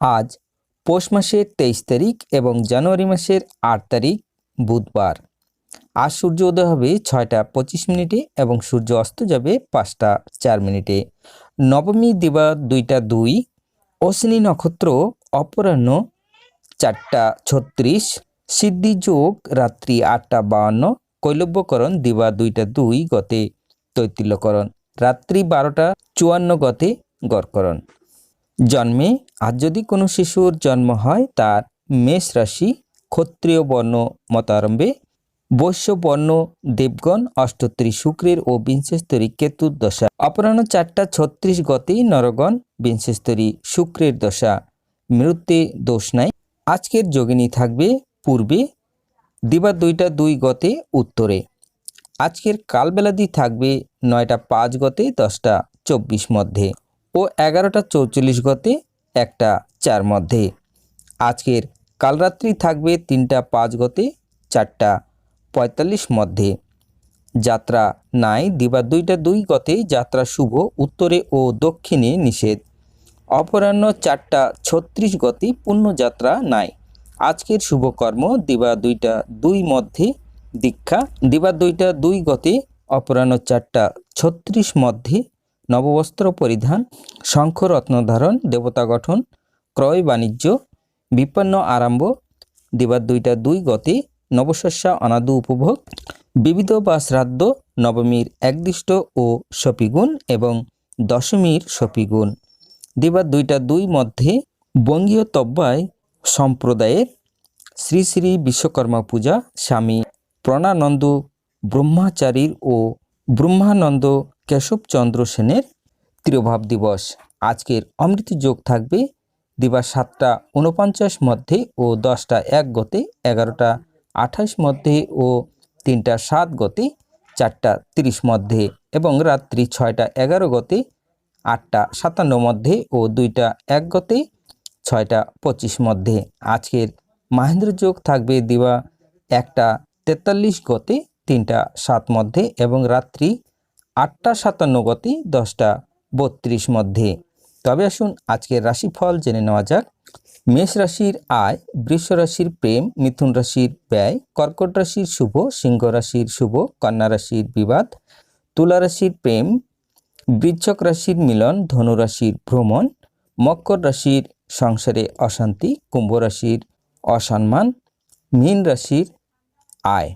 আজ পৌষ মাসের তেইশ তারিখ এবং জানুয়ারি মাসের আট তারিখ বুধবার। আজ সূর্য উদয় হবে ছয়টা পঁচিশ মিনিটে এবং সূর্য অস্ত যাবে পাঁচটা চার মিনিটে। নবমী দিবা দুইটা দুই, অশ্বিনী নক্ষত্র অপরাহ্ন চারটা ছত্রিশ, সিদ্ধি যোগ রাত্রি আটটা বাউন্ন কৈলব্যকরণ দিবা দুইটা দুই গতে, তৈতিল্যকরণ রাত্রি বারোটা চুয়ান্ন গতে গড়করণ। জন্মে আজ যদি কোনো শিশুর জন্ম হয়, তার মেষ রাশি ক্ষত্রিয় বর্ণ মতারম্ভে। বৈশ্য বর্ণ দেবগণ অষ্টোত্তরী শুক্রের ও বিংশস্তরী কেতুর দশা। অপরাহ্ন চারটা ছত্রিশ গতে নরগণ বিংশস্তরী শুক্রের দশা। মৃত্যে দোষ নাই। আজকের যোগিনী থাকবে পূর্বে দিবা দুইটা দুই গতে উত্তরে। আজকের কালবেলাদি থাকবে নয়টা পাঁচ গতে দশটা চব্বিশ মধ্যে। ও এগারোটা চৌচল্লিশ গতে একটা চার মধ্যে। আজকের কালরাত্রি থাকবে তিনটা পাঁচ গতে চারটা পঁয়তাল্লিশ মধ্যে। যাত্রা নাই দিবা দুইটা দুই গতে যাত্রা শুভ উত্তরে ও দক্ষিণে নিষেধ। অপরাহ্ন চারটা ছত্রিশ গতে পুণ্যযাত্রা নাই। আজকের শুভকর্ম দিবা দুইটা দুই মধ্যে দীক্ষা দিবা দুইটা দুই গতে অপরাহ্ন চারটা ছত্রিশ মধ্যে নববস্ত্র পরিধান শঙ্খ রত্নধারণ দেবতা গঠন, ক্রয় বাণিজ্য, বিপন্ন আরম্ভ, দিবার দুইটা দুই গতি, নবশস্যা অনাদু উপভোগ, বিবিধ বা শ্রাদ্ধ, নবমীর একদিষ্ট ও সপিগুণ এবং দশমীর সপিগুণ। দিবার দুইটা দুই মধ্যে বঙ্গীয় তব্বায় সম্প্রদায়ের শ্রী শ্রী বিশ্বকর্মা পূজা, স্বামী প্রণানন্দ ব্রহ্মাচারীর ও ব্রহ্মানন্দ কেশবচন্দ্র সেনের তিরোভাব দিবস। আজকের অমৃত যোগ থাকবে দিবা সাতটা উনপঞ্চাশ মধ্যে ও দশটা এক গতে এগারোটা আঠাশ মধ্যে ও তিনটা সাত গতে চারটা তিরিশ মধ্যে এবং রাত্রি ছয়টা এগারো গতে আটটা সাতান্ন মধ্যে ও দুইটা এক গতে ছয়টা পঁচিশ মধ্যে। আজকের মাহেন্দ্র যোগ থাকবে দিবা একটা তেতাল্লিশ গতে তিনটা সাত মধ্যে এবং রাত্রি আটটা সাতান্ন গতি, দশটা বত্রিশ মধ্যে। তবে আসুন আজকের রাশিফল জেনে নেওয়া যাক। মেষ রাশির আয়, বৃষ রাশির প্রেম, মিথুন রাশির ব্যয়, কর্কট রাশির শুভ, সিংহ রাশির শুভ, কন্যা রাশির বিবাদ, তুলা রাশির প্রেম, বৃচ্ছক রাশির মিলন, ধনু রাশির ভ্রমণ, মকর রাশির সংসারে অশান্তি, কুম্ভ রাশির অসম্মান, মীন রাশির আয়।